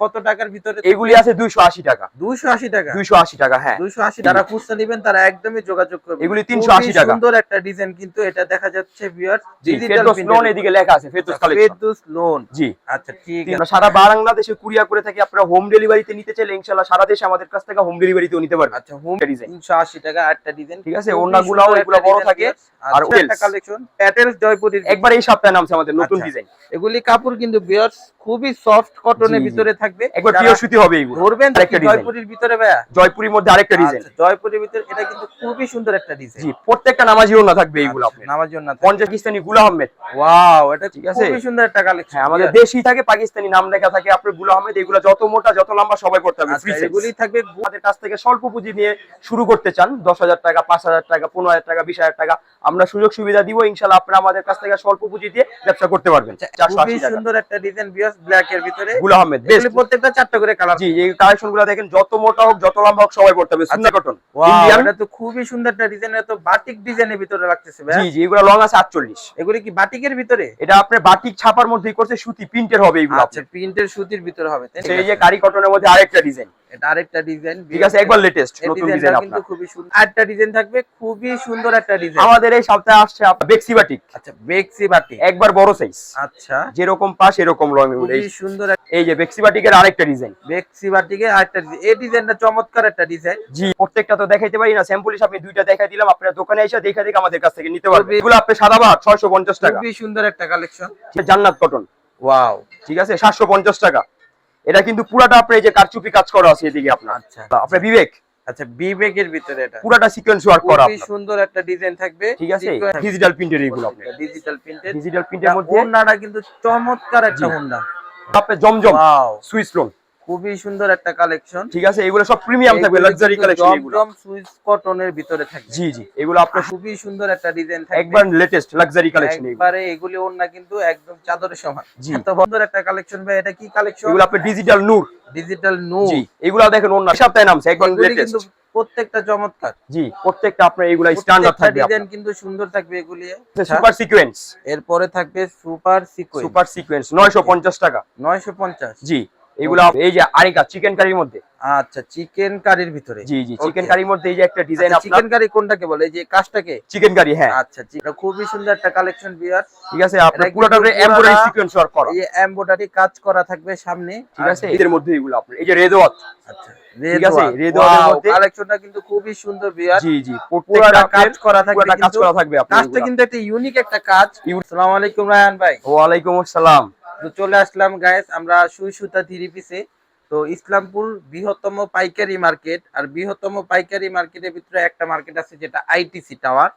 কত টাকার ভিতরে? এগুলি আছে দুইশো আশি টাকা। দুইশো আশি টাকা? দুইশো আশি টাকা হ্যাঁ। দুইশো আশি যারা খুচরা নেবেন তারা একদমই যোগাযোগ করবে এগুলি 380 টাকা। সুন্দর একটা ডিজাইন কিন্তু এটা দেখা যাচ্ছে ভিউয়ার জি লোন এদিকে লেখা আছে ফেরদৌস কালেকশন ফেরদৌস লোন জি। আচ্ছা ঠিক আছে। সারা বাংলাদেশে কুরিয়ার করে থাকি আপনারা হোম ডেলিভারিতে নিতে চাইলে ইনশাআল্লাহ সারা দেশে আমাদের কাছ থেকে হোম ডেলিভারিতেও নিতে পারবেন। আচ্ছা হোম ডিজাইন তিনশো আশি টাকা একটা ডিজাইন ঠিক আছে, ওড়নাগুলাও এগুলা বড় থাকে, আর আর একটা কালেকশন প্যাটেলস জয়পুরের একবার এই সপ্তাহে নামছে আমাদের নতুন আচ্ছা। ডিজাইন এগুলি কাপড় কিন্তু খুবই সফট কটনের জি, জি। থাকবে। একবার পিওর সুতি হবে এইগুলো। ধরবেন জয়পুরের ভিতরে ভাইয়া। জয়পুরের মধ্যে আরেকটা ডিজাইন আচ্ছা, জয়পুরের ভিতরে এটা কিন্তু খুবই সুন্দর একটা ডিজাইন জি প্রত্যেকটা নামাজিও না থাকবে জন্য পঞ্চাশ পাকিস্তানি গুলা আহমেদ। ওয়াও এটা ঠিক আছে? খুবই সুন্দর একটা কালেকশন হ্যাঁ আমাদের দেশি থাকে পাকিস্তানি নাম লেখা থাকে আপনারগুলা আহমেদ এগুলো যত মোটা যত লম্বা সবাই করতে হবে ফ্রি আচ্ছা, এগুলি থাকবে। আমাদের কাছ থেকে স্বল্প পুঁজি নিয়ে শুরু করতে চান দশ হাজার টাকা পাঁচ হাজার টাকা পনেরো হাজার টাকা বিশ হাজার টাকা আমরা সুযোগ সুবিধা দিব ইনশাল্লাহ আপনারা আমাদের কাছ থেকে স্বল্প পুঁজি দিয়ে ব্যবসা করতে পারবেন। টাকা। সুন্দর একটা ডিজাইন বিয়ার্স ব্ল্যাক এর ভিতরে। গুলা আহমেদ বেস্ট প্রত্যেকটা চারটা করে কালার জি এই কালেকশনগুলো দেখেন যত মোটা হোক যত লম্বা হোক সবাই করতে হবে। সুন্দর কটন ইন্ডিয়ান এটা তো খুবই সুন্দর একটা ডিজাইন এটা তো বাটিক ডিজাইনের ভিতরে লাগতেছে ভাই। জি জি এগুলো লং আছে আটচল্লিশ। এগুলি কি বাটিকের ভিতরে? এটা আপনার বাটিক ছাপার মধ্যেই করছে সুতি প্রিন্টের হবে এইগুলো আচ্ছা প্রিন্টের সুতির ভিতরে হবে তাই না? সেই যে কারি কটনের মধ্যে আরেকটা ডিজাইন এটা আরেকটা ডিজাইন ঠিক আছে একবার লেটেস্ট নতুন ডিজাইন কিন্তু খুবই সুন্দর। আরেকটা ডিজাইন থাকবে খুবই সুন্দর একটা ডিজাইন আমাদের এই সপ্তাহে আসছে বেক্সি বাটিক আচ্ছা বেক্সি বাটিক একবার বড় সাইজ আচ্ছা। যেরকম পাশ এরকম লং খুবই সুন্দর এই যে বেক্সি বাটিকের আরেকটা ডিজাইন বেক্সি বাটিকে আরেকটা ডিজাইন এই ডিজাইনটা চমৎকার একটা ডিজাইন জি প্রত্যেকটা তো দেখাইতে পারি না। স্যাম্পল হিসেবে আপনি দুইটা দেখাই দিলাম আপনারা দোকানে এসে দেখে দেখে আমাদের কাছ থেকে নিতে পারবেন। এগুলো আপনি সাদা ছয়শো পঞ্চাশ টাকা। খুবই সুন্দর একটা কালেকশন জান্নাত কটন ওয়াও ঠিক আছে? সাতশো পঞ্চাশ টাকা। এটা কিন্তু পুরাটা আপনার এই যে কারচুপি কাজ করা আছে এদিকে আপনার। আচ্ছা। আপনার বিবেক। আচ্ছা বিবেকের ভিতরে এটা। পুরাটা সিকোয়েন্স ওয়ার্ক করা খুবই সুন্দর একটা ডিজাইন থাকবে। ঠিক আছে? ডিজিটাল প্রিন্টের এগুলো আপনার। ডিজিটাল প্রিন্টেড ডিজিটাল প্রিন্টের মধ্যে ওন্নাটা কিন্তু চমৎকার একটা জি। আপনার জমজম সুইস লোন খুবই সুন্দর একটা কালেকশন ঠিক আছে এগুলো সব প্রিমিয়াম থাকবে লাক্সারি কালেকশন এগুলো। জমজম সুইস কটনের ভিতরে থাকবে। জি জি এগুলো আপনার খুবই সুন্দর একটা ডিজাইন থাকবে। একবার লেটেস্ট লাক্সারি কালেকশন এগুলো। একবারে এগুলি ওন্না কিন্তু একদম চাদরের সমান। এত সুন্দর একটা কালেকশন ভাই এটা কি কালেকশন এগুলো আপনার ডিজিটাল নূর। ডিজিটাল নো জি এগুলো দেখেন অন্য সপ্তাহে নামছে একবার লেটেস্ট কিন্তু প্রত্যেকটা চমৎকার। জি প্রত্যেকটা আপনার এগুলো স্ট্যান্ডার্ড থাকবে ডিজাইন কিন্তু সুন্দর থাকবে এগুলি। সুপার সিকোয়েন্স এরপরে থাকবে সুপার সিকোয়েন্স সুপার সিকোয়েন্স 950 টাকা। 950 জি। এই যে আরেকা চিকেন কারির মধ্যে। আচ্ছা চিকেন কারির ভিতরে। জি জি চিকেন কারির মধ্যে এই যে একটা ডিজাইন আপনার চিকেন কারি কোনটাকে বলে? এই যে কাজটাকে? চিকেন কারি হ্যাঁ। আচ্ছা এটা খুবই সুন্দর একটা কালেকশন বিয়ার ঠিক আছে আপনার পুরোটা এমব্রয়ডারি সিকোয়েন্স ওয়ার্ক করা। এই এমব্রয়ডারি কাজ করা থাকবে সামনে। ঠিক আছে এদের মধ্যে এগুলো আপনার এই যে রেদওয়াত আচ্ছা ঠিক আছে, এর মধ্যে- কালেকশনটা কিন্তু খুবই সুন্দর বিয়ার জি জি পুরাটা কাজ করা থাকবে কাজ করা থাকবে আপনার কাজটা কিন্তু একটা ইউনিক একটা কাজ। আসসালামু আলাইকুম রায়হান ভাই। ওয়ালাইকুম আসসালাম। তো চলে আসলাম গায়েস আমরা সুই সুতা ধীরে পিসে। তো ইসলামপুর বৃহত্তম পাইকারি মার্কেট, আর বৃহত্তম পাইকারি মার্কেটের ভিতরে একটা মার্কেট আছে যেটা আইটিসি টাওয়ার।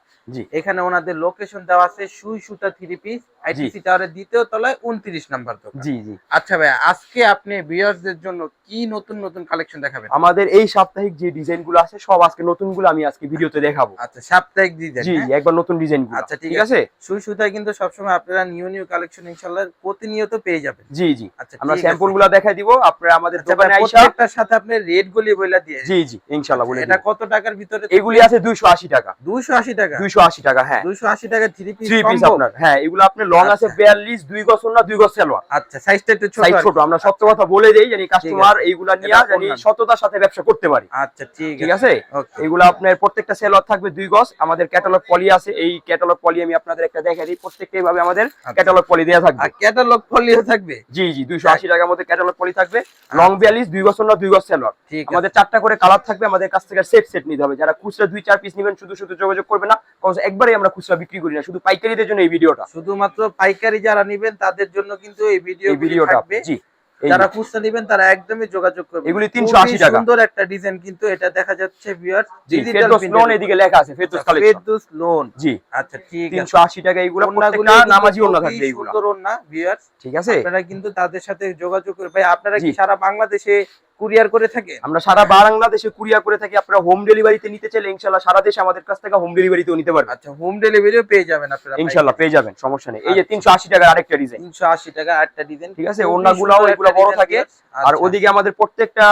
এখানে ওনাদের লোকেশন দেওয়া আছে সুই সুতা থ্রি পিস আইটিসি টাওয়ারের দ্বিতীয় তলায় উনত্রিশ নাম্বার দোকান। জি জি। আচ্ছা ভাই আজকে আপনি ভিউয়ার্সদের জন্য কি নতুন নতুন কালেকশন দেখাবেন? আমাদের এই সাপ্তাহিক যে ডিজাইনগুলো আছে সব আজকে নতুনগুলো আমি আজকে ভিডিওতে দেখাবো। আচ্ছা সাপ্তাহিক ডিজাইন জি জি একবার নতুন ডিজাইন আচ্ছা, ঠিক আছে? সুই সুতায় কিন্তু সবসময় আপনারা নিউ নিউ কালেকশন ইনশাল্লাহ প্রতিনিয়ত পেয়ে যাবেন। জি জি। আচ্ছা আমরা স্যাম্পলগুলো দেখাই দিব আপনারা আমাদের আচ্ছা দোকানে আইসা প্রত্যেকটার সাথে আপনি রেট গুলি বলে দিয়ে জি জি ইনশাআল্লাহ বলে এটা কত টাকার ভিতরে এগুলি আছে 280 টাকা। দুইশো আশি টাকা? 280 টাকা হ্যাঁ। দুইশো আশি টাকা থ্রি পিস থ্রি পিস আপনার হ্যাঁ এগুলো আপনার লং আছে আচ্ছা। 42 দুই গজ না দুই গজ সালোয়ার। আচ্ছা সাইজটা একটু ছোট ছোট আমরা সত্য কথা বলে দেই জানি কাস্টমার এইগুলা নিয়ে জানি সততার সাথে ব্যবসা করতে পারি। আচ্ছা ঠিক ঠিক আছে। এগুলো আপনার প্রত্যেকটা সেলর থাকবে দুই গজ। আমাদের ক্যাটালগ পলি আছে এই ক্যাটালগ পলি আমি আপনাদের একটা দেখাই দিই প্রত্যেকটা এইভাবে আমাদের ক্যাটালগ পলি দেওয়া থাকবে। আর ক্যাটালগ ফলিও থাকবে? জি জি দুইশো আশি টাকার মধ্যে ক্যাটালগ পলি থাকবে। লং বিয়াল্লিশ দুই বছর না দুই গজ ঠিক আমাদের চারটা করে কালার থাকবে আমাদের কাছ থেকে সেট সেট নিতে হবে। যারা খুচরা দুই চার পিস নেবেন শুধু শুধু যোগাযোগ করবে না একবারে আমরা খুচরা বিক্রি করি না শুধু পাইকারিদের জন্য এই ভিডিওটা। শুধুমাত্র পাইকারি যারা নিবেন তাদের জন্য কিন্তু এই ভিডিও ভিডিওটা জি যারা খুচরা নেবেন তারা একদমই যোগাযোগ করবে এগুলি 380 টাকা। সুন্দর একটা ডিজাইন কিন্তু এটা দেখা যাচ্ছে ভিউয়ার জি, ফেরদৌস লোন এদিকে লেখা আছে ফেরদৌস কালেকশন ফেরদৌস লোন জি। আচ্ছা ঠিক আছে। তিনশো আশি টাকা এইগুলো প্রত্যেকটা নামাজি খুবই থাকবে এইগুলো। সুন্দর ওড়না ভিউয়ার্স ঠিক আছে? আপনারা কিন্তু তাদের সাথে যোগাযোগ করে ভাই আপনারা কি সারা বাংলাদেশে কুরিয়ার করে থাকে? আমরা সারা বাংলাদেশে কুরিয়ার করে থাকি আপনারা হোম ডেলিভারিতে নিতে চাইলে ইনশাল্লাহ সারা দেশে আমাদের কাছ থেকে হোম ডেলিভারিতেও নিতে পারবেন। আচ্ছা হোম ডেলিভারিও পেয়ে যাবেন আপনারা ইনশাল্লাহ পেয়ে যাবেন সমস্যা নেই। এই যে তিনশো আশি টাকার আরেকটা ডিজাইন তিনশো আশি টাকা আটটা ডিজাইন ঠিক আছে ওড়নাগুলাও এগুলো বড় থাকে। আর ওদিকে আমাদের প্রত্যেকটা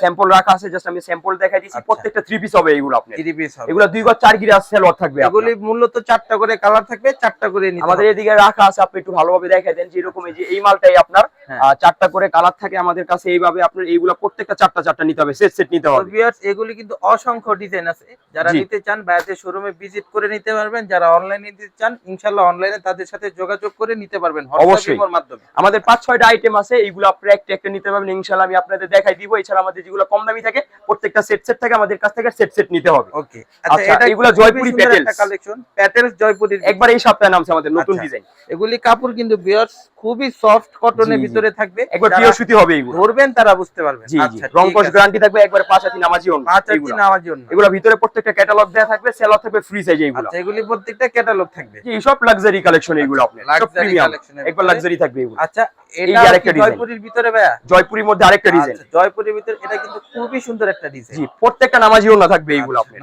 স্যাম্পল রাখা আছে জাস্ট আমি স্যাম্পল দেখাই দিচ্ছি আচ্ছা। প্রত্যেকটা থ্রি পিস হবে এগুলো আপনি থ্রি পিস হবে। এগুলো দুই গজ চার গিরা সেলর থাকবে। এগুলি মূলত চারটা করে কালার থাকবে চারটা করে নিতে আমাদের এদিকে রাখা আছে আপনি একটু ভালোভাবে দেখাই দেন যে এরকম এই যে এই মালটাই আপনার হ্যাঁ। চারটা করে কালার থাকে আমাদের কাছে এইভাবে আপনার এইগুলো প্রত্যেকটা চারটা চারটা নিতে হবে সেট সেট নিতে হবে। Viewers, এগুলি কিন্তু অসংখ্য ডিজাইন আছে। যারা নিতে চান বাইরে শোরুমে ভিজিট করে নিতে পারবেন। যারা অনলাইনে নিতে চান ইনশাআল্লাহ অনলাইনে তাদের সাথে যোগাযোগ করে নিতে পারবেন অবশ্যই। মাধ্যমে। আমাদের পাঁচ ছয়টা আইটেম আছে এইগুলো আপনারা একটা একটা নিতে পারবেন। ইনশাল্লাহ আমি আপনাদের দেখাই দিব। এছাড়া আমাদের যেগুলো কম দামি থাকে প্রত্যেকটা সেট সেট থাকে আমাদের কাছ থেকে সেট সেট নিতে হবে। ওকে আচ্ছা, এটা এগুলা জয়পুরি প্যাটেলস। কালেকশন প্যাটেলস জয়পুরির একবার এই সপ্তাহে নামছে আমাদের নতুন আচ্ছা। ডিজাইন এগুলি কাপড় কিন্তু ভিউয়ার্স খুবই সফট কটনের। ভিতরে থাকবে। একবার পিওর সুতি হবে এইগুলো। ধরবেন তারা বুঝতে পারবেন। জি আচ্ছা রং কস গ্যারান্টি থাকবে একবার পাঁচ হাতি নামাজি অন্য পাঁচ আর এগুলো। তিন এগুলো ভিতরে প্রত্যেকটা ক্যাটালগ দেওয়া থাকবে সেলর থাকবে ফ্রি সাইজ এইগুলো আচ্ছা এগুলি প্রত্যেকটা ক্যাটালগ থাকবে। জি সব লাক্সারি কালেকশন এগুলো আপনার সব প্রিমিয়াম একবার লাক্সারি থাকবে এগুলো। আচ্ছা এটা আরেকটা জয়পুরের ভিতরে ভাইয়া? জয়পুরের মধ্যে আরেকটা ডিজাইন জয়পুরের ভিতরে এটা কিন্তু খুবই সুন্দর একটা ডিজাইন জি প্রত্যেকটা নামাজি অন্য থাকবে এইগুলো আপনার।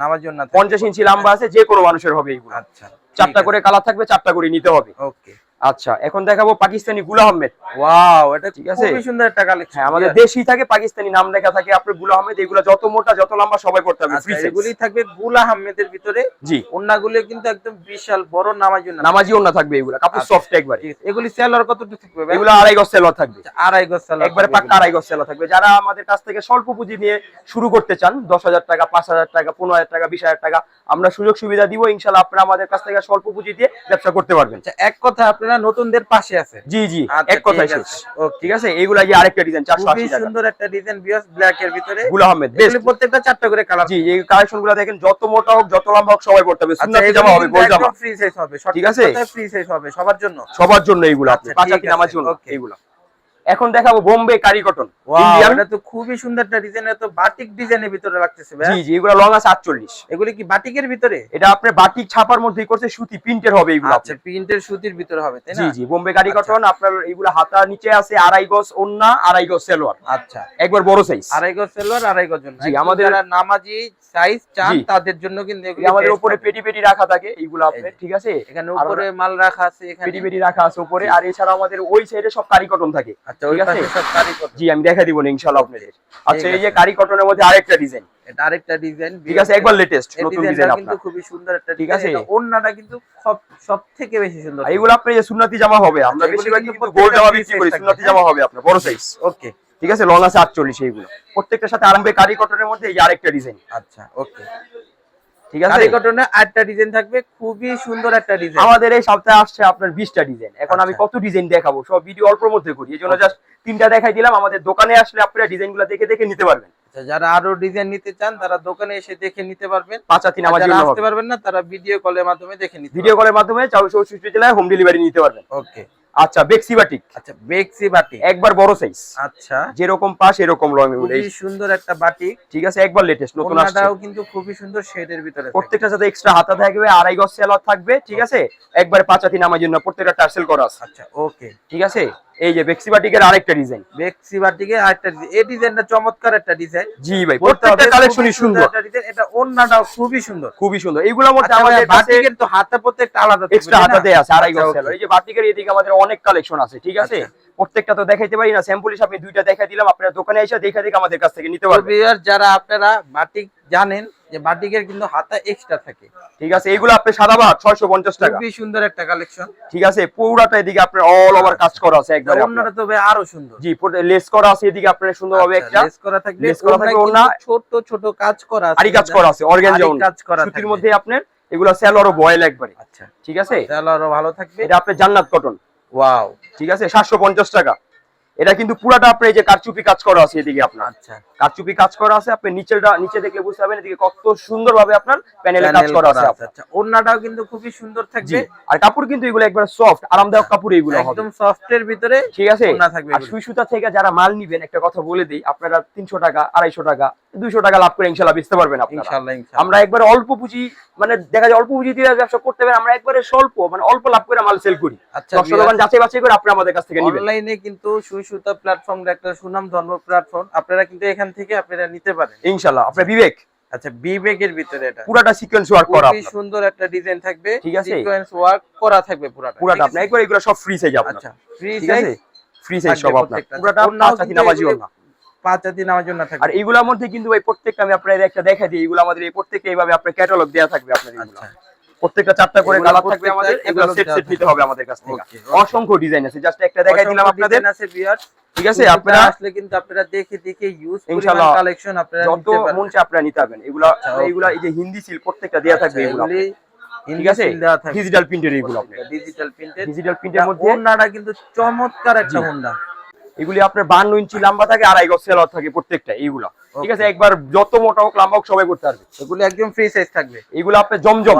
পঞ্চাশ ইঞ্চি লম্বা আছে যে কোনো মানুষের হবে এইগুলো আচ্ছা। চারটা করে কালার থাকবে চারটা করে নিতে হবে। ওকে আচ্ছা এখন দেখাবো পাকিস্তানি গুলা আহমেদ। ওয়াও এটা ঠিক আছে? খুবই সুন্দর একটা কালেকশন হ্যাঁ আমাদের দেশি থাকে পাকিস্তানি নাম লেখা থাকে আপনারগুলা আহমেদ এগুলো যত মোটা যত লম্বা সবাই করতে হবে আচ্ছা এগুলি থাকবে গুল আহমেদের ভিতরে। জি। ওন্নাগুলো কিন্তু একদম বিশাল বড় নামার জন্য নামাজি অন্য থাকবে এগুলো কাপড় আচ্ছা। সফট একবারে। ঠিক আছে। এগুলি সেলার কতটুকু থাকবে এগুলো আড়াই গজ সেলর থাকবে। আচ্ছা, আড়াই গজ সেলার একবারে পাক্কা আড়াই গজ সেলর থাকবে। যারা আমাদের কাছ থেকে স্বল্প পুঁজি নিয়ে শুরু করতে চান দশ হাজার টাকা পাঁচ হাজার টাকা পনেরো হাজার টাকা বিশ হাজার টাকা আমরা সুযোগ সুবিধা দিব ইনশাল্লাহ আপনারা আমাদের কাছ থেকে স্বল্প পুঁজি দিয়ে ব্যবসা করতে পারবেন। আচ্ছা এক কথা আপনারা নতুনদের পাশে আছে জি জি আচ্ছা, এক কথা ঠিক শেষ। আছে। ঠিক আছে? এইগুলা যে আরেকটা ডিজাইন চারশো খুবই আশি টাকা। সুন্দর একটা ডিজাইন বিয়াস ব্ল্যাক এর ভিতরে। গুল আহমেদ বেস্ট প্রত্যেকটা চারটা করে কালার জি এই কালেকশনগুলো দেখেন যত মোটা হোক যত লম্বা হোক সবাই পড়তে হবে। সুন্নাতি জামা হবে গোল জামা। ফ্রি সাইজ হবে। ঠিক আছে? ফ্রি সাইজ হবে সবার জন্য। সবার জন্য এইগুলো আপনি আচ্ছা, পাঁচাতি ঠিক আছে, নামাজ জন্য এইগুলো। এখন দেখাবো বোম্বে কারি কটন। এটা তো খুবই সুন্দর একটা ডিজাইন এত বাটিক ডিজাইনের ভিতরে লাগতেছে ভাই জি জি এগুলো লং আছে আটচল্লিশ। এগুলি কি বাটিকের ভিতরে? এটা আপনার বাটিক ছাপার মধ্যেই করছে সুতি প্রিন্টের হবে এইগুলো আচ্ছা প্রিন্টের সুতির ভিতরে হবে তাই জি না? জি বোম্বে কারি আচ্ছা। কটন আপনার এইগুলো হাতা নিচে আছে আড়াই গজ ওন্না আড়াই গজ সেলোয়ার। আচ্ছা। একবার বড় সাইজ আড়াই গজ সেলোয়ার আড়াই গজ জি, আমাদের- নামাজি সাইজ চান তাদের জন্য কিন্তু এগুলি আমাদের উপরে পেটি পেটি রাখা থাকে এই যে। ঠিক আছে? এখানে উপরে মাল রাখা আছে এখানে। পেটি পেটি রাখা আছে উপরে আর এছাড়া আমাদের ওই সাইডে সব কারি কটন থাকে। আচ্ছা ঠিক আছে? পাশে সব কারি কত জি আমি দেখা দিব ইনশাআল্লাহ আপনাদের। আচ্ছা এই যে কারি কটনের মধ্যে আরেকটা ডিজাইন এটা আরেকটা ডিজাইন ঠিক আছে একবার লেটেস্ট নতুন কিন্তু খুবই সুন্দর একটা ঠিক আছে? এটা ওন্নাটা কিন্তু সব সব থেকে বেশি সুন্দর। এগুলো যে সুন্নাতি জামা হবে আমরা আচ্ছা, বেশিরভাগ কিন্তু কিন্তু গোল জামা বিক্রি করি? জামা হবে আপনার বড় সাইজ ওকে। ঠিক আছে লং আছে আটচল্লিশ এইগুলো। প্রত্যেকটার সাথে আরম্ভে কারি কটনের মধ্যে এই আরেকটা ডিজাইন আচ্ছা ওকে। ঠিক আছে? কটনে আটটা ডিজাইন থাকবে খুবই সুন্দর একটা ডিজাইন আমাদের এই সপ্তাহে আসছে আপনার বিশটা ডিজাইন এখন আমি আচ্ছা। কত ডিজাইন দেখাবো সব ভিডিও অল্পর মধ্যে করি। এই জন্য জাস্ট তিনটা দেখাই দিলাম আমাদের দোকানে আসলে আপনারা ডিজাইনগুলো দেখে দেখে নিতে পারবেন। আচ্ছা, যারা আরও ডিজাইন নিতে চান তারা দোকানে এসে দেখে নিতে পারবেন। পাঁচ যারা জন্য আসতে পারবেন না তারা ভিডিও কলের মাধ্যমে দেখে নিতে ভিডিও কলের মাধ্যমে চৌষট্টি জেলায় হোম ডেলিভারি নিতে পারবেন। ওকে আচ্ছা বেক্সি বাটিক। আচ্ছা বেক্সি বাটিক। একবার বড় সাইজ আচ্ছা। যেরকম পাশ এরকম লং খুবই সুন্দর একটা বাটিক। ঠিক আছে একবার লেটেস্ট নতুন আসছে। ওনাটাও কিন্তু খুবই সুন্দর শেডের ভিতরে প্রত্যেকটা সাথে এক্সট্রা হাতা থাকবে আড়াই গজ সেলর থাকবে ঠিক আছে? একবার পাঁচাতি নামার জন্য প্রত্যেকটা টার্সেল করা আছে। আচ্ছা ওকে ঠিক আছে? এই যে বেক্সিবাটিকের আরেকটা ডিজাইন বেক্সিবাটিকের আরেকটা ডিজাইন এই ডিজাইনটা চমৎকার একটা ডিজাইন জি ভাই প্রত্যেকটা কালেকশনই সুন্দর। এটা ওন্নাটাও খুবই সুন্দর। খুবই সুন্দর। এইগুলোর মধ্যে আচ্ছা আমাদের বাটিকের তো হাতে প্রত্যেকটা আলাদা এক্সট্রা তাই না? হাতা দেয়া আছে আড়াই গজ আচ্ছা। এই যে বাটিকের এদিকে আমাদের অনেক কালেকশন আছে ঠিক আছে? আচ্ছা। প্রত্যেকটা তো দেখাইতে পারি না স্যাম্পল হিসাবে দুইটা দেখাই দিলাম আপনারা দোকানে এসে দেখে দেখে আমাদের কাছ থেকে নিতে পারবেন। যারা আপনারা বাটিক জানেন যে বাটিকের কিন্তু হাতা এক্সট্রা থাকে। ঠিক আছে এগুলো আপনি সাদা ছয়শো পঞ্চাশ টাকা। খুবই সুন্দর একটা কালেকশন ঠিক আছে পুরাটা এদিকে আপনার অল ওভার কাজ করা আছে একবার অন্যটা তো ভাই আরও সুন্দর। জি লেস করা আছে এদিকে আপনার সুন্দরভাবে আচ্ছা, একটা লেস করা থাকবে লেস করা থাকবে, ওড়না- কিন্তু ছোট ছোট কাজ করা আছে। আরি কাজ করা আছে অর্গানজা আরি কাজ করা সুতির থাকবে। মধ্যে আপনার এগুলো সেলর ও বয়েল একবারে। আচ্ছা। ঠিক আছে? তাহলে আরও ভালো থাকবে। এটা আপনার জান্নাত কটন ওয়াও ঠিক আছে? সাতশো পঞ্চাশ টাকা। এটা কিন্তু পুরাটা আপনার এই যে কারচুপি কাজ করা আছে এদিকে আপনার। আচ্ছা। কারচুপি কাজ করা আছে আপনি নিচেটা নিচে দেখলে বুঝতে পারবেন এদিকে কত সুন্দর ভাবে আপনার প্যানেলে কাজ করা আছে আচ্ছা। ওড়নাটাও কিন্তু খুবই সুন্দর থাকবে। আর কাপড় কিন্তু এগুলো একবার সফট আরামদায়ক কাপড় এগুলো হবে। একদম সফটের ভিতরে ঠিক আছে? ওড়না থাকবে আর। সুই সুতা থেকে যারা মাল নিবেন একটা কথা বলে দিই আপনারা তিনশো টাকা আড়াইশো টাকা দুইশো টাকা লাভ করে ইনশাল্লাহ বেচতে পারবেন আপনারা। ইনশাআল্লাহ ইনশাআল্লাহ আমরা একবার অল্প পুঁজি মানে দেখা যায় অল্প পুঁজি দিয়ে ব্যবসা করতে পারেন আমরা একবারে স্বল্প মানে অল্প লাভ করে মাল সেল করি। আচ্ছা দোকান যাচাই বাছাই করে আপনি আমাদের কাছ থেকে নেবেন। অনলাইনে কিন্তু সুই সুতা প্ল্যাটফর্ম একটা সুনাম ধর্ম প্ল্যাটফর্ম আপনারা কিন্তু এখান থেকে আপনারা নিতে পারেন। ইনশাল্লাহ আপনার বিবেক। আচ্ছা বিবেকের ভিতরে এটা। পুরাটা সিকোয়েন্স ওয়ার্ক করা আপনার। সুন্দর একটা ডিজাইন থাকবে ঠিক আছে? সিকোয়েন্স ওয়ার্ক করা থাকবে পুরাটা পুরাটা আপনার আছে? একবার এগুলো সব ফ্রি সাইজ আপনার। আচ্ছা ফ্রি আছে? ফ্রি সাইজ সব আপনার। পুরাটা ওড়নাও পাঁচ নামাজি এগুলি- ওড়না। পাঁচ জাতি নামার জন্য থাকবে। আর এইগুলোর মধ্যে কিন্তু ভাই প্রত্যেকটা আমি আপনাদের একটা দেখা দিই এগুলো আমাদের এই প্রত্যেকটা এইভাবে আপনার ক্যাটালগ দেওয়া থাকবে আপনার এগুলো। আচ্ছা। প্রত্যেকটা চারটা করে কালার থাকবে আমাদের এগুলো সেট সেট নিতে হবে আমাদের কাছ থেকে. অসংখ্য ডিজাইন আছে। জাস্ট একটা দেখাই দিলাম আপনাদের। আছে viewers। ঠিক আছে আপনারা আসলে কিন্তু আপনারা দেখে দেখে ইউজ ইনশাআল্লাহ কালেকশন আপনারা যত মন চায় আপনারা নিতে পারবেন। এগুলা আচ্ছা. এগুলা এই যে হিন্দি সিল প্রত্যেকটা দেওয়া থাকবে আচ্ছা, এগুলো ঠিক আছে? ডিজিটাল প্রিন্টের এগুলো ডিজিটাল প্রিন্টেড ডিজিটাল প্রিন্টের মধ্যে ওন্নাটা কিন্তু চমৎকার একটা জি। এগুলি আপনার বান্ন ইঞ্চি লম্বা থাকে আড়াই গজ সেলর থাকে প্রত্যেকটা এইগুলা। ঠিক আছে একবার যত মোটা হোক লম্বা হোক সবাই করতে পারবে। এগুলো একদম ফ্রি সাইজ থাকবে। এগুলো আপনার জমজম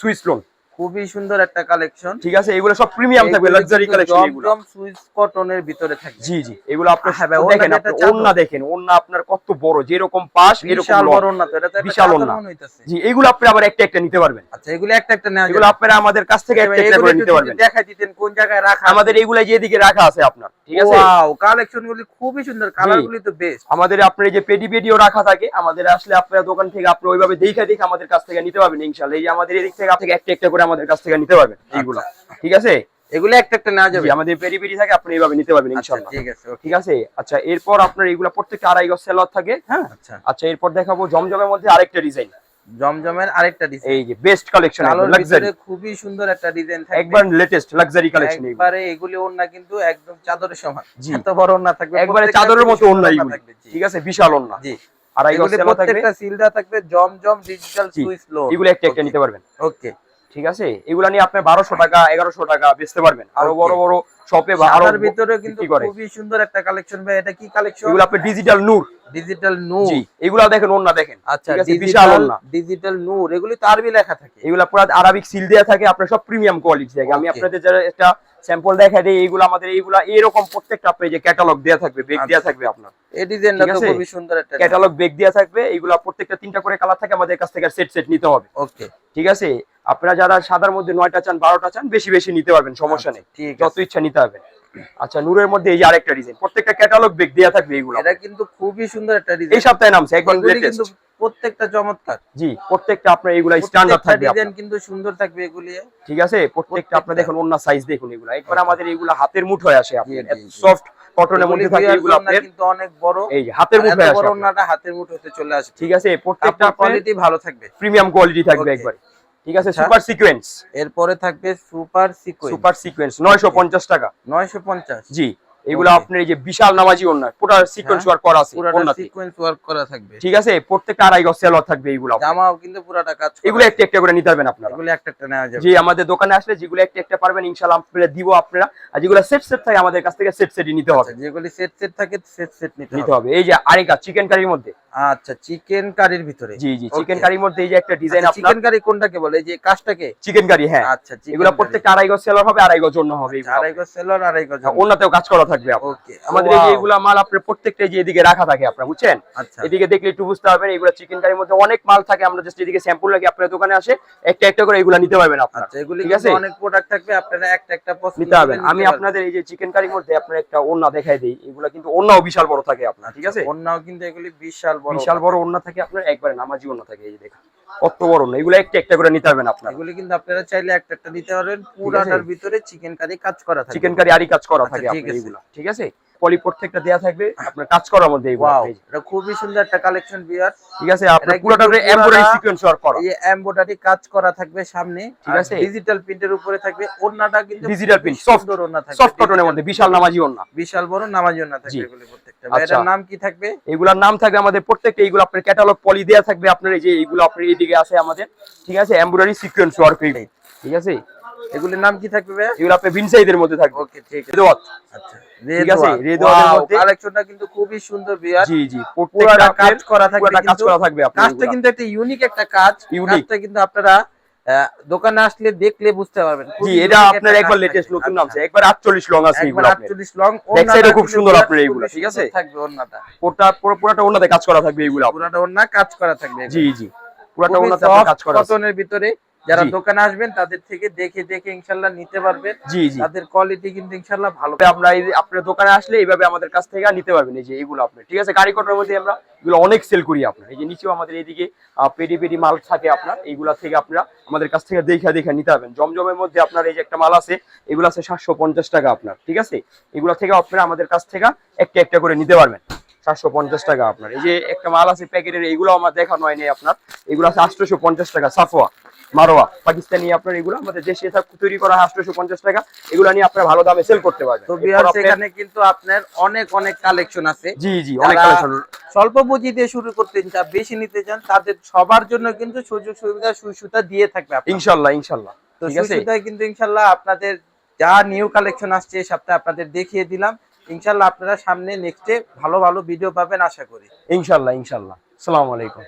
সুইচ সুইস লোন খুবই সুন্দর একটা কালেকশন ঠিক আছে এগুলো সব প্রিমিয়াম থাকবে লাক্সারি কালেকশন এগুলো। জমজম সুইস কটনের ভিতরে থাকবে। জি জি এগুলো আপনার হ্যাঁ দেখেন আপনি ওন্না দেখেন ওন্না আপনার কত বড় যেরকম পাশ এরকম বিশাল বড় ওন্না তো এটা তো বিশাল হইতাছে। জি এগুলো আপনি আবার একটা একটা নিতে পারবেন। আচ্ছা এগুলো একটা একটা নেওয়া এগুলো আপনারা আমাদের কাছ থেকে একটা একটা করে নিতে পারবেন। দেখাই দিতেন কোন জায়গায় রাখা আমাদের এইগুলা যেদিকে রাখা আছে আপনার ঠিক আছে? ওয়াও কালেকশন গুলি খুবই সুন্দর কালার গুলি তো বেস্ট আমাদের আপনার এই যে পেডি পেডিও রাখা থাকে আমাদের আসলে আপনার দোকান থেকে আপনি ওইভাবে দেখে দেখে আমাদের কাছ থেকে নিতে পারবেন ইনশাআল্লাহ। এই যে আমাদের এদিক থেকে আপনি একটা একটা করে আমাদের কাছ থেকে নিতে পারবেন এইগুলা। ঠিক আছে? এগুলো একটা একটা নেওয়া যাবে। আমাদের পেডি পেডি থাকে আপনি এইভাবে নিতে পারবেন আচ্ছা ইনশাআল্লাহ। ঠিক আছে ঠিক আছে? আচ্ছা এরপর আপনার এগুলা প্রত্যেকটা আড়াই গজ সেলর থাকে হ্যাঁ? আচ্ছা। আচ্ছা এরপর দেখাবো জমজমের মধ্যে আরেকটা ডিজাইন। জমজমের আরেকটা ডিজাইন এই যে বেস্ট কালেকশন লাক্সারি খুবই সুন্দর একটা ডিজাইন থাকবে। একবার লেটেস্ট লাক্সারি কালেকশন এগুলো। একবারে এগুলি ওন্না কিন্তু একদম চাদরের সমান। এত বড় ওন্না থাকবে একবারে চাদরের মতো ওন্না এগুলো। ঠিক আছে? বিশাল ওন্না জি। আড়াই গজ সেলর থাকবে। প্রত্যেকটা সিলটা থাকবে জমজম ডিজিটাল সুইস লো এগুলো একটা একটা নিতে পারবেন। ওকে। ঠিক আছে? এগুলা নিয়ে আপনি বারোশো টাকা এগারোশো টাকা বেচতে পারবেন। আরও বড় বড় শপে বা আরও ভিতরে কিন্তু খুবই সুন্দর একটা কালেকশন ভাই। এটা কি কালেকশন এগুলো আপনি ডিজিটাল নূর। ডিজিটাল নূর। জি এগুলা দেখেন ওন্না দেখেন। আচ্ছা বিশাল ওন্না ডিজিটাল নূর এগুলি তো আরবি লেখা থাকে। এগুলা পুরো আরবিক সিল দেয়া থাকে আপনার সব প্রিমিয়াম কোয়ালিটি থাকে আমি আপনাদের যারা একটা স্যাম্পল দেখা দিই এইগুলো আমাদের এইগুলা এরকম প্রত্যেকটা আপনি যে ক্যাটালগ দেয়া থাকবে বেগ দেয়া আচ্ছা। থাকবে আপনার। এই ডিজাইনটা তো খুবই সুন্দর একটা ক্যাটালগ বেগ দেয়া থাকবে এইগুলা প্রত্যেকটা তিনটা করে কালার থাকে আমাদের কাছ থেকে সেট সেট নিতে হবে। ওকে ঠিক আছে? আপনারা যারা সাদার মধ্যে নয়টা চান বারোটা চান বেশি বেশি নিতে পারবেন সমস্যা নেই। যত ইচ্ছা নিতে হবে। আচ্ছা নূরের মধ্যে এই যে আরেকটা ডিজাইন প্রত্যেকটা ক্যাটালগ বেগ দেয়া থাকবে এইগুলো। এটা কিন্তু খুবই সুন্দর একটা ডিজাইন এই সপ্তাহে নামছে এগুলি লেটেস্ট কিন্তু প্রত্যেকটা চমৎকার। জি প্রত্যেকটা আপনার এইগুলা স্ট্যান্ডার্ড থাকবে ডিজাইন কিন্তু সুন্দর থাকবে এগুলি। ঠিক আছে? প্রত্যেকটা প্রত্যেকটা। দেখুন অন্য সাইজ দেখুন এগুলা। একবার আমাদের এগুলা হাতের মুঠোয় আসে আপনি। সফট কটনের মধ্যে থাকে এগুলি এগুলো আপনার। কিন্তু অনেক বড়। এই হাতের মুঠোয় আসে বড়। ওন্নাটা হাতের মুঠোতে চলে আসে। ঠিক আছে? প্রত্যেকটা কোয়ালিটি ভালো থাকবে। প্রিমিয়াম কোয়ালিটি থাকবে. একবারে। ঠিক আছে? আচ্ছা। সুপার সিকোয়েন্স এরপরে থাকবে সুপার সিকোয়েন্স সুপার সিকোয়েন্স 950 টাকা। 950 জি। এগুলো. আপনার এই যে বিশাল নামাজি ওন্না পুরো সিকোয়েন্স ওয়ার্ক করা আছে পুরাটা সিকোয়েন্স ওয়ার্ক করা থাকবে। ঠিক আছে? প্রত্যেকটা আড়াই গজ সেলর থাকবে আপনার। জামাও কিন্তু পুরাটা কাজ এগুলো একটা একটা করে নিতে পারবেন আপনারা। এগুলো একটা একটা নেওয়া যাবে। জি আমাদের দোকানে আসলে যেগুলো একটা একটা পারবেন ইনশাআল্লাহ আপনারা দিব আপনারা। আর যেগুলো সেট সেট থাকে আমাদের কাছ থেকে সেট সেটই নিতে হবে। আচ্ছা, যেগুলি সেট সেট থাকে সেট সেট নিতে হবে। এই যে চিকেন কারির মধ্যে। আচ্ছা চিকেন কারির ভিতরে। জি জি চিকেন কারির মধ্যে এই যে একটা ডিজাইন আপনার। চিকেন কারি কোনটাকে বলে? এই যে কাজটাকে? চিকেন কারি হ্যাঁ। আচ্ছা এগুলো। প্রত্যেকটা আড়াই গজ সেলর হবে আড়াই গজ অন্য হবে আড়াই গজ সেলর আড়াই গজ হ্যাঁ, অন্যতেও কাজ করা থাকবে আপনার। আমাদের এই এগুলা মাল আপনার প্রত্যেকটা যে এদিকে রাখা থাকে আপনার বুঝছেন? আচ্ছা। এদিকে দেখলে একটু বুঝতে পারবেন এগুলো চিকেন কারির মধ্যে অনেক মাল থাকে আমরা জাস্ট এদিকে স্যাম্পল আপনার দোকানে আসে একটা একটা করে এগুলো নিতে পারবেন আপনারা। আচ্ছা এগুলি ঠিক আছে? অনেক প্রোডাক্ট থাকবে আপনারা একটা একটা পছন্দ নিতে হবে আমি আপনাদের এই যে চিকেন কারির মধ্যে আপনার একটা ওন্না দেখাই দিই এগুলা কিন্তু ওন্নাও বিশাল বড় থাকে আপনার ঠিক আছে? অন্যও কিন্তু এগুলি বিশাল বড় বিশাল বড় ওন্না থাকে আপনার একবারে নামাজি ওন্না থাকে এই যে দেখুন। কত বড় না এগুলো একটা একটা করে নিতে পারবেন আপনার। এগুলো কিন্তু আপনারা চাইলে একটা একটা নিতে পারবেন পুরাটার ভিতরে চিকেন কারি কাজ করা থাকে চিকেন কারি আরই কাজ করা আচ্ছা, থাকে ঠিক এগুলো ঠিক আছে? পলি প্রত্যেকটা দেয়া থাকবে আপনার কাজ করার মধ্যে ওয়াও এটা খুবই সুন্দর একটা কালেকশন বিয়ার ঠিক আছে আপনার পুরোটা এমব্রয়ডারি সিকোয়েন্স ওয়ার্ক করা। এই এমব্রয়ডারি কাজ করা থাকবে সামনে ঠিক আছে। ডিজিটাল প্রিন্টের উপরে থাকবে ওন্নাটা কিন্তু print, soft- সুন্দর ওন্না থাকবে। সফট কটনের মধ্যে বিশাল নামাজি ওন্না বিশাল বড় নামাজি ওন্না থাকবে এগুলি প্রত্যেকটা। আচ্ছা। এটার নাম কি থাকবে? এগুলার নাম থাকবে আমাদের প্রত্যেকটা এইগুলো আপনার ক্যাটালগ পলি দেয়া থাকবে আপনার এই যে এইগুলো আপনার এইদিকে আছে আমাদের। ঠিক আছে এমব্রয়ডারি সিকোয়েন্স ওয়ার্ক ঠিক আছে? এগুলির নাম কি থাকবে ভাই এগুলো আপনার ভিনসাইদের মধ্যে থাকবে। ওকে ঠিক আছে। রেদওয়াত। আচ্ছা আছে, রেদওয়াতের মধ্যে- কালেকশনটা কিন্তু খুবই সুন্দর বিয়ার। জি জি পুরাটা প্রত্যেকটা কাজ করা থাকবে পুরোটা কাজ করা থাকবে আপনার কাজটা কিন্তু একটা ইউনিক একটা কাজ। কাজটা কিন্তু আপনারা দোকানে আসলে দেখলে বুঝতে পারবেন। জি এটা আপনার একবার লেটেস্ট থাকবে। নতুন আচ্ছা। নামছে। একবার 48 লং আছে এগুলো আপনার। 48 লং side খুব সুন্দর আপনার এইগুলা, ঠিক আছে? থাকবে ওড়নাটা পুরোটা পুরো পুরোটা ওনাতে কাজ করা থাকবে এইগুলো। পুরাটা ওড়না কাজ করা থাকবে জি জি। পুরোটা আপনার কাজ করা। কটনের ভিতরে যারা। দোকানে আসবেন তাদের থেকে দেখে দেখে ইনশাল্লাহ নিতে পারবেন। জি জি। তাদের কোয়ালিটি কিন্তু ইনশাল্লাহ ভালো। আমরা এই আপনার দোকানে আসলে এইভাবে আমাদের কাছ থেকে নিতে পারবেন। এই যে এইগুলো আপনি ঠিক আছে? গাড়ি কটার মধ্যে আমরা এগুলো অনেক সেল করি আপনার। এই যে নিচেও আমাদের এইদিকে পেডি পেডি মাল থাকে আপনার। এইগুলা থেকে আপনারা আমাদের কাছ থেকে দেখে দেখে নিতে পারবেন। জমজমের মধ্যে আপনার এই যে একটা মাল আছে এগুলো আছে সাতশো পঞ্চাশ টাকা আপনার ঠিক আছে? এগুলো থেকে আপনারা আমাদের কাছ থেকে একটা একটা করে নিতে পারবেন। সাতশো পঞ্চাশ টাকা আপনার। এই যে একটা মাল আছে প্যাকেটের এগুলো আমার দেখানো হয়নি আপনার। এগুলো আছে আটশোশো পঞ্চাশ টাকা সাফোয়া মারোয়া পাকিস্তানি আপনার এগুলো আমাদের দেশে তৈরি করা আটশোশো পঞ্চাশ টাকা। এগুলো নিয়ে আপনারা ভালো দামে সেল করতে পারবেন। তো বিহার সেখানে কিন্তু আপনার অনেক অনেক কালেকশন আছে। জি জি অনেক কালেকশন স্বল্প পুঁজি দিয়ে শুরু করতে চান বেশি নিতে চান তাদের সবার জন্য কিন্তু সুযোগ সুবিধা সুই সুতা দিয়ে থাকবে ইনশাল্লাহ ইনশাল্লাহ। তো কিন্তু ইনশাল্লাহ আপনাদের যা নিউ কালেকশন আসছে এই সপ্তাহে আপনাদের দেখিয়ে দিলাম। ইনশাল্লাহ আপনারা সামনে নেক্সটে ভালো ভালো ভিডিও পাবেন আশা করি। ইনশাল্লাহ ইনশাল্লাহ। আসসালামু আলাইকুম।